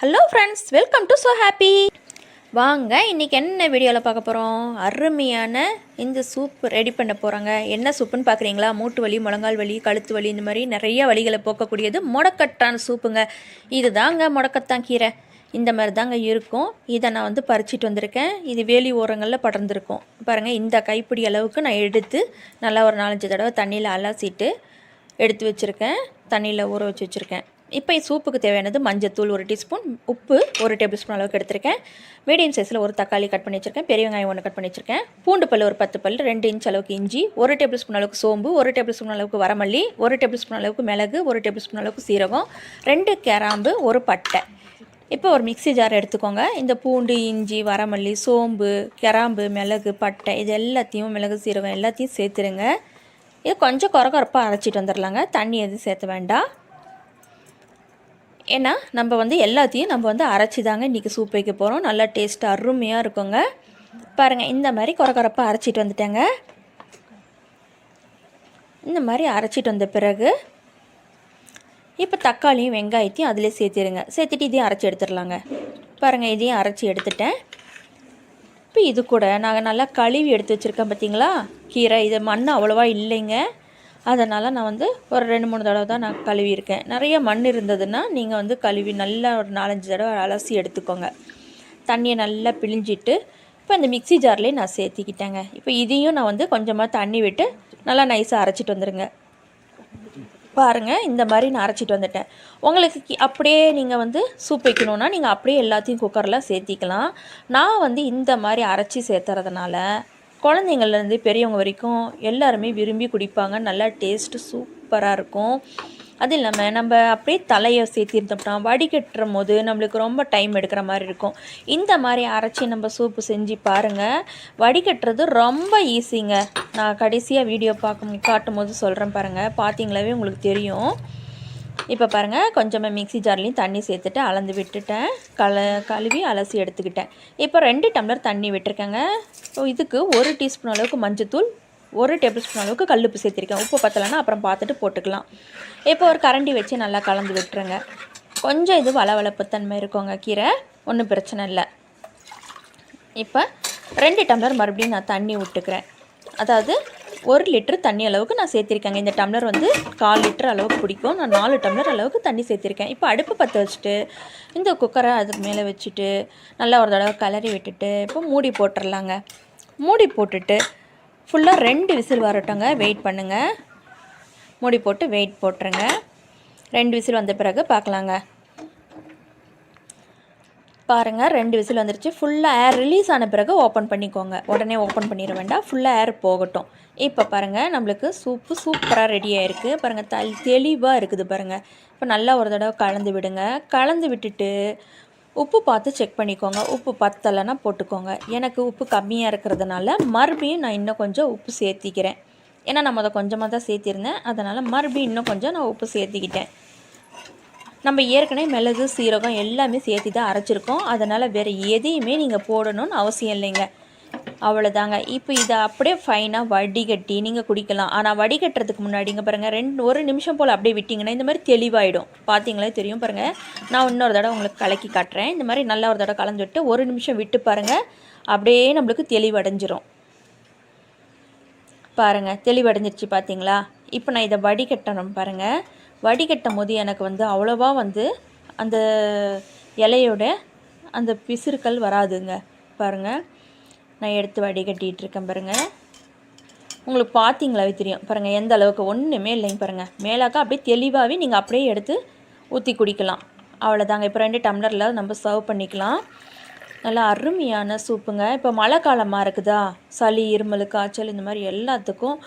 Hello friends welcome to so happy வாங்க இன்றைக்கி என்ன வீடியோவில் பார்க்க போகிறோம் அருமையான இந்த சூப் ரெடி பண்ண போகிறாங்க என்ன சூப்புன்னு பார்க்குறீங்களா? மூட்டு வலி முழங்கால் வலி கழுத்து வலி இந்த மாதிரி நிறைய வலிகளை போக்கக்கூடியது முடக்கட்டான சூப்புங்க இது தாங்க முடக்கத்தான் கீரை. இந்த மாதிரி தாங்க இருக்கும். இதை நான் வந்து பறிச்சிட்டு வந்திருக்கேன். இது வேலி ஓரங்களில் படர்ந்துருக்கும். பாருங்கள் இந்த கைப்பிடி அளவுக்கு நான் எடுத்து நல்லா ஒரு நாலஞ்சு தடவை தண்ணியில் அலசிட்டு எடுத்து வச்சுருக்கேன். தண்ணியில் ஊற வச்சு வச்சுருக்கேன். இப்போ சூப்புக்கு தேவையானது மஞ்சத்தூள் ஒரு டீஸ்பூன் உப்பு ஒரு டேபிள் ஸ்பூன் அளவுக்கு எடுத்திருக்கேன். மீடியம் சைஸில் ஒரு தக்காளி கட் பண்ணி வச்சுருக்கேன். பெரிய வெங்காயம் ஒன்று கட் பண்ணி வச்சுருக்கேன். பூண்டு பல் ஒரு பத்து பல் ரெண்டு இன்ச் அளவுக்கு இஞ்சி ஒரு டேபிள் ஸ்பூன் அளவுக்கு சோம்பு ஒரு டேபிள் ஸ்பூன் அளவுக்கு வரமல்லி ஒரு டேபிள் ஸ்பூன் அளவுக்கு மிளகு ஒரு டேபிள் ஸ்பூன் அளவுக்கு சீரகம் ரெண்டு கிராம்பு ஒரு பட்டை. இப்போ ஒரு மிக்ஸி ஜார் எடுத்துக்கோங்க. இந்த பூண்டு இஞ்சி வரமல்லி சோம்பு கிராம்பு மிளகு பட்டை இது எல்லாத்தையும் மிளகு சீரகம் எல்லாத்தையும் சேர்த்துருங்க. இது கொஞ்சம் குறகுறப்பாக அரைச்சிட்டு வந்துடலாங்க தண்ணி எதுவும் சேர்த்த வேண்டாம். ஏன்னா நம்ம வந்து எல்லாத்தையும் நம்ம வந்து அரைச்சி தாங்க இன்றைக்கி சூப் வைக்க போகிறோம் நல்லா டேஸ்ட் அருமையாக இருக்குங்க. பாருங்கள் இந்த மாதிரி குறகுறப்பாக அரைச்சிட்டு வந்துட்டேங்க. இந்த மாதிரி அரைச்சிட்டு வந்த பிறகு இப்போ தக்காளியும் வெங்காயத்தையும் அதிலே சேர்த்திடுங்க சேர்த்துட்டு இதையும் அரைச்சி எடுத்துடலாங்க பாருங்கள் இதையும் அரைச்சி எடுத்துட்டேன். இப்போ இது கூட நாங்கள் நல்லா கழுவி எடுத்து வச்சுருக்கேன் பார்த்தீங்களா கீரை இது மண் அவ்வளோவா இல்லைங்க. அதனால் நான் வந்து ஒரு ரெண்டு மூணு தடவை தான் நான் கழுவியிருக்கேன். நிறைய மண் இருந்ததுன்னா நீங்கள் வந்து கழுவி நல்லா ஒரு நாலஞ்சு தடவை அலசி எடுத்துக்கோங்க. தண்ணியை நல்லா பிழிஞ்சிட்டு இப்போ இந்த மிக்ஸி ஜார்லேயே நான் சேர்த்திக்கிட்டேங்க. இப்போ இதையும் நான் வந்து கொஞ்சமாக தண்ணி விட்டு நல்லா நைஸாக அரைச்சிட்டு வந்துடுங்க பாருங்கள் இந்த மாதிரி நான் அரைச்சிட்டு வந்துட்டேன். உங்களுக்கு அப்படியே நீங்கள் வந்து சூப் வைக்கணுன்னா நீங்கள் அப்படியே எல்லாத்தையும் குக்கரில் சேர்த்திக்கலாம். நான் வந்து இந்த மாதிரி அரைச்சி சேர்த்துறதுனால குழந்தைங்கள்லேருந்து பெரியவங்க வரைக்கும் எல்லாருமே விரும்பி குடிப்பாங்க. நல்லா டேஸ்ட்டு சூப்பராக இருக்கும். அது இல்லாமல் நம்ம அப்படியே தலையை சேர்த்திருந்தோம்னா வடிகட்டுற போது நம்மளுக்கு ரொம்ப டைம் எடுக்கிற மாதிரி இருக்கும். இந்த மாதிரி அரைச்சி நம்ம சூப்பு செஞ்சு பாருங்கள் வடிகட்டுறது ரொம்ப ஈஸிங்க நான் கடைசியாக வீடியோ பார்க்கும் காட்டும் போது சொல்கிறேன் பாருங்கள் பார்த்தீங்களாவே உங்களுக்கு தெரியும். இப்போ பாருங்கள் கொஞ்சமாக மிக்சி ஜார்லேயும் தண்ணி சேர்த்துட்டு அளந்து விட்டுட்டேன். கல கழுவி அலசி எடுத்துக்கிட்டேன். இப்போ ரெண்டு டம்ளர் தண்ணி விட்டுருக்கேங்க. ஸோ இதுக்கு ஒரு டீஸ்பூன் அளவுக்கு மஞ்சத்தூள் ஒரு டேபிள் ஸ்பூன் அளவுக்கு கல்லுப்பு சேர்த்திருக்கேன். உப்பு பத்தலைன்னா அப்புறம் பார்த்துட்டு போட்டுக்கலாம். இப்போ ஒரு கரண்டி வச்சு நல்லா கலந்து விட்டுருங்க. கொஞ்சம் இது வளவளப்புத்தன்மை இருக்குங்க. கீரை ஒன்றும் பிரச்சனை இல்லை. இப்போ ரெண்டு டம்ளர் மறுபடியும் நான் தண்ணி விட்டுக்கிறேன். அதாவது ஒரு லிட்டர் தண்ணி அளவுக்கு நான் சேர்த்திருக்கேங்க. இந்த டம்ளர் வந்து கால் லிட்டர் அளவுக்கு பிடிக்கும். நான் நாலு டம்ளர் அளவுக்கு தண்ணி சேர்த்திருக்கேன். இப்போ அடுப்பு பற்ற வச்சுட்டு இந்த குக்கரை அதுக்கு மேலே வச்சுட்டு நல்லா ஒரு தடவை கலரி விட்டுட்டு இப்போ மூடி போட்டுடலாங்க மூடி போட்டுட்டு ஃபுல்லாக ரெண்டு விசில் வரட்டுங்க வெயிட் பண்ணுங்கள் மூடி போட்டு வெயிட் போட்டுருங்க. ரெண்டு விசில் வந்த பிறகு பார்க்கலாங்க. பாருங்கள் ரெண்டு விசில் வந்துருச்சு. ஃபுல்லாக ஏர் ரிலீஸ் ஆன பிறகு ஓப்பன் பண்ணிக்கோங்க. உடனே ஓப்பன் பண்ணிட வேண்டாம். ஃபுல்லாக ஏர் போகட்டும். இப்போ பாருங்கள் நம்மளுக்கு சூப்பு சூப்பராக ரெடி ஆகிருக்கு பாருங்கள் த தெளிவாக இருக்குது பாருங்கள் இப்போ நல்லா ஒரு தடவை கலந்து விடுங்க. கலந்து விட்டுட்டு உப்பு பார்த்து செக் பண்ணிக்கோங்க. உப்பு பத்தலைன்னா போட்டுக்கோங்க. எனக்கு உப்பு கம்மியாக இருக்கிறதுனால மறுபடியும் நான் இன்னும் கொஞ்சம் உப்பு சேர்த்திக்கிறேன். ஏன்னா நம்ம அதை கொஞ்சமாக தான் சேர்த்திருந்தேன். அதனால் மறுபடியும் இன்னும் கொஞ்சம் நான் உப்பு சேர்த்திக்கிட்டேன். நம்ம ஏற்கனவே மிளகு சீரகம் எல்லாமே சேர்த்தி தான் அரைச்சிருக்கோம். அதனால் வேறு எதையுமே நீங்கள் போடணும்னு அவசியம் இல்லைங்க. அவ்வளோதாங்க இப்போ இதை அப்படியே ஃபைனாக வடிகட்டி நீங்கள் குடிக்கலாம். ஆனால் வடிகட்டுறதுக்கு முன்னாடிங்க பாருங்கள் ரெண்டு ஒரு நிமிஷம் போல் அப்படியே விட்டிங்கன்னா இந்த மாதிரி தெளிவாயிடும். பார்த்தீங்களே தெரியும் பாருங்கள் நான் இன்னொரு தடவை உங்களுக்கு கலக்கி காட்டுறேன். இந்த மாதிரி நல்லா ஒரு தடவை கலந்து விட்டு ஒரு நிமிஷம் விட்டு பாருங்கள் அப்படியே நம்மளுக்கு தெளிவடைஞ்சிரும். பாருங்கள் தெளிவடைஞ்சிருச்சு பார்த்தீங்களா இப்போ நான் இதை வடிகட்டணும் பாருங்கள் வடிகட்டும் போது எனக்கு வந்து அவ்வளோவா வந்து அந்த இலையோட அந்த பிசுறுக்கள் வராதுங்க. பாருங்கள் நான் எடுத்து வடிகட்டிகிட்டு இருக்கேன் பாருங்கள் உங்களுக்கு பார்த்தீங்களாவே தெரியும். பாருங்கள் எந்த அளவுக்கு ஒன்றுமே இல்லைங்க பாருங்கள் மேலாக்கா அப்படியே தெளிவாகவே நீங்கள் அப்படியே எடுத்து ஊற்றி குடிக்கலாம். அவ்வளோதாங்க இப்போ ரெண்டு டம்ளரில் நம்ம சர்வ் பண்ணிக்கலாம். நல்லா அருமையான சூப்புங்க. இப்போ மழை காலமாக இருக்குதா? சளி இருமல் காய்ச்சல் இந்த மாதிரி எல்லாத்துக்கும்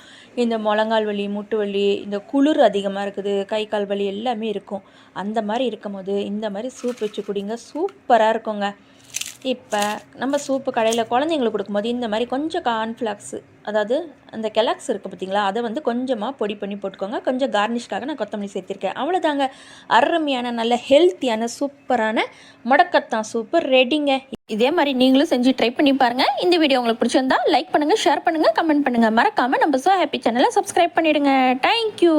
இந்த முழங்கால் வலி முட்டு வலி இந்த குளிர் அதிகமாக இருக்குது. கை கால் வலி எல்லாமே இருக்கும். அந்த மாதிரி இருக்கும் போது இந்த மாதிரி சூப் வச்சு குடிங்க. சூப்பராக இருக்குங்க. இப்போ நம்ம சூப்பு கடையில் குழந்தைங்களுக்கு கொடுக்கும்போது இந்த மாதிரி கொஞ்சம் கார்ன்ஃப்ளாக்ஸு அதாவது அந்த கெலாக்ஸ் இருக்குது பார்த்தீங்களா அதை வந்து கொஞ்சமாக பொடி பண்ணி போட்டுக்கோங்க. கொஞ்சம் கார்னிஷ்காக நான் கொத்தமல்லி சேர்த்திருக்கேன். அவ்வளோதாங்க அருமையான நல்ல ஹெல்த்தியான சூப்பரான முடக்கத்தான் சூப்பு ரெடிங்க இதே மாதிரி நீங்களும் செஞ்சு ட்ரை பண்ணி பாருங்கள் இந்த வீடியோ உங்களுக்கு பிடிச்சிருந்தா லைக் பண்ணுங்கள் ஷேர் பண்ணுங்கள் கமெண்ட் பண்ணுங்கள் மறக்காமல் நம்ம ஸோ ஹாப்பி சேனலை சப்ஸ்கிரைப் பண்ணிவிடுங்க தேங்க்யூ